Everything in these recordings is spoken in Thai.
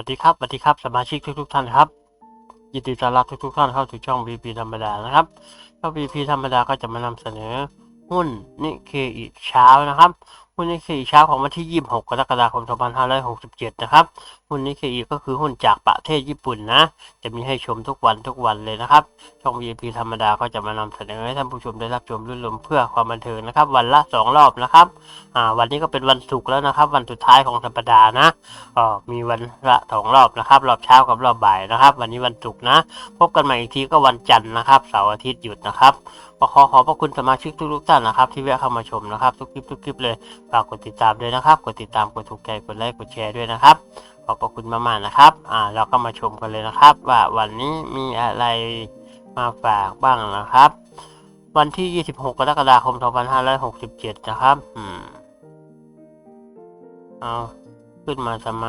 วัสดีครับสวัสดีครับสมาชิกทุกๆท่านครับยินดีต้อนรับทุกๆท่านเข้าสู่ช่อง VP ธรรมดานะครับช่อง VP ธรรมดาก็จะมานำเสนอหุ้นนิเคอิเช้านะครับ หุ้นนิเคอิเช้าของวันที่ 26 กรกฎาคม 2567 นะครับหุ้นนิเคอิก็คือหุ้นจากประเทศญี่ปุ่นนะ จะมีให้ชมทุกวันทุกวันเลยนะครับ ช่อง VIP ธรรมดาก็จะมานำเสนอให้ท่านผู้ชมได้รับชมรื่นรมเพื่อความบันเทิงนะครับ วันละ 2 รอบนะครับอ่าวันนี้ก็เป็นวันศุกร์แล้วนะครับ วันสุดท้ายของสัปดาห์นะก็มีวันละสองรอบนะครับ รอบเช้ากับรอบบ่ายนะครับ วันนี้วันศุกร์นะ พบกันใหม่อีกทีก็วันจันทร์นะครับเสาร์อาทิตย์หยุดนะครับก็ขอขอบพระคุณสมาชิกทุกๆท่านนะครับ ที่แวะเข้ามาชมนะครับ ทุกคลิปทุกคลิปเลยฝากกดติดตามด้วยนะครับ กดติดตามกดถูกใจกดไลค์กดแชร์ด้วยนะครับ ขอบพระคุณมากๆนะครับ อ่า เราก็มาชมกันเลยนะครับ ว่าวันนี้มีอะไรมาฝากบ้างนะครับ วันที่ 26 กรกฎาคม 2567 นะครับ อืม เอาขึ้นมาทำไม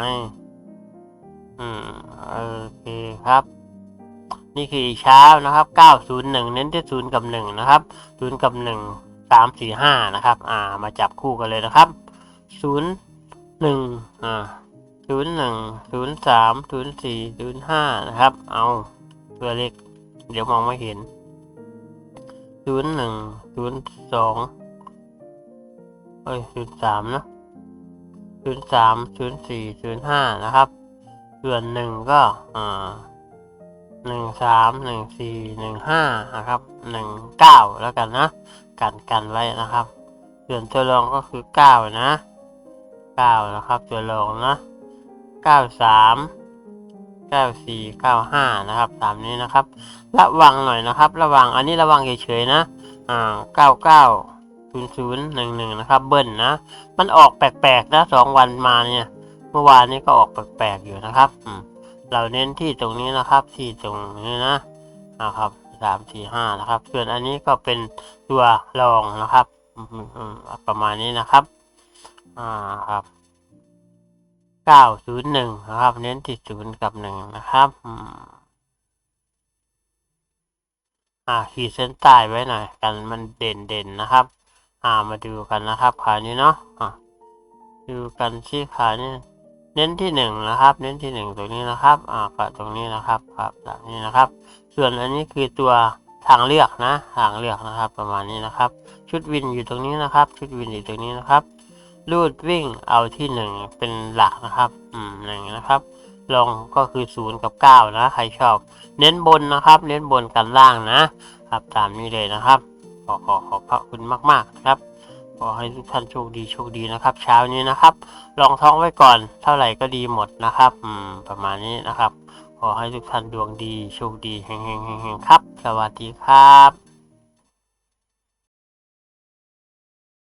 อืม โอเคครับ นี่คือเช้านะครับ 901 เน้นที่ 0 กับ 1 นะครับ 0 กับ 1 3 4 5 นะครับ อ่า มาจับคู่กันเลยนะครับ 0 1 อ่า 0 1 0 3 0 4 0 5นย์สามศูนย์สี่ศูนย์ห้านะครับ เอาตัวเล็กเดี๋ยวมองไม่เห็น0 1 0 2เอ้ย0 3นะศูนย์สามศูนย์สี่ศูนย์ห้านะครับ ส่วนหนึ่งก็อ่าหนึ่งสามหนึ่งสี่หนึ่งห้านะครับหนึ่งเก้าแล้วกันนะ กันกันไว้นะครับ ส่วนตัวรองก็คือเก้านะเก้านะครับ ตัวรองนะ เก้าสามเก้าสี่เก้าห้านะครับตามนี้นะครับ ระวังหน่อยนะครับ ระวังอันนี้ระวังเฉยๆนะอ่าเก้าเก้าศูนย์ศูนย์หนึ่งหนึ่งนะครับ เบิ้ลนะ มันออกแปลกๆนะสองวันมาเนี่ย เมื่อวานนี้ก็ออกแปลกๆอยู่นะครับอืมเราเน้นที่ตรงนี้นะครับ ที่ตรงนี้นะนะครับสามสี่ห้านะครับ ส่วนอันนี้ก็เป็นตัวรองนะครับประมาณนี้นะครับ อ่าครับ ก้าศูนย์หนึ่งนะครับ เน้นที่ศูนย์กับหนึ่งนะครับอ่าขีดเส้นใต้ไว้หน่อยกันมันเด่นเด่นนะครับ อ่ามาดูกันนะครับขานี้เนาะะดูกันที่ขานี่เน้นที่หนึ่งนะครับ เน้นที่หนึ่งตรงนี้นะครับ อ่าก็ตรงนี้นะครับครับแบบนี้นะครับ ส่วนอันนี้คือตัวทางเลือกนะ ทางเลือกนะครับ ประมาณนี้นะครับ ชุดวินอยู่ตรงนี้นะครับ ชุดวินอยู่ตรงนี้นะครับ รูดวิ่งเอาที่หนึ่งเป็นหลักนะครับ อืมหนึ่งนะครับลงก็คือศูนย์กับเก้านะใครชอบ เน้นบนนะครับ เน้นบนกันล่างนะครับตามนี้เลยนะครับ ขอขอขอบพระคุณมากๆนะครับขอให้ทุกท่านโชคดีโชคดีนะครับ เช้านี้นะครับ ลองท้องไว้ก่อนเท่าไหร่ก็ดีหมดนะครับ อืม ประมาณนี้นะครับ ขอให้ทุกท่านดวงดีโชคดีเฮงๆๆครับ สวัสดีครับ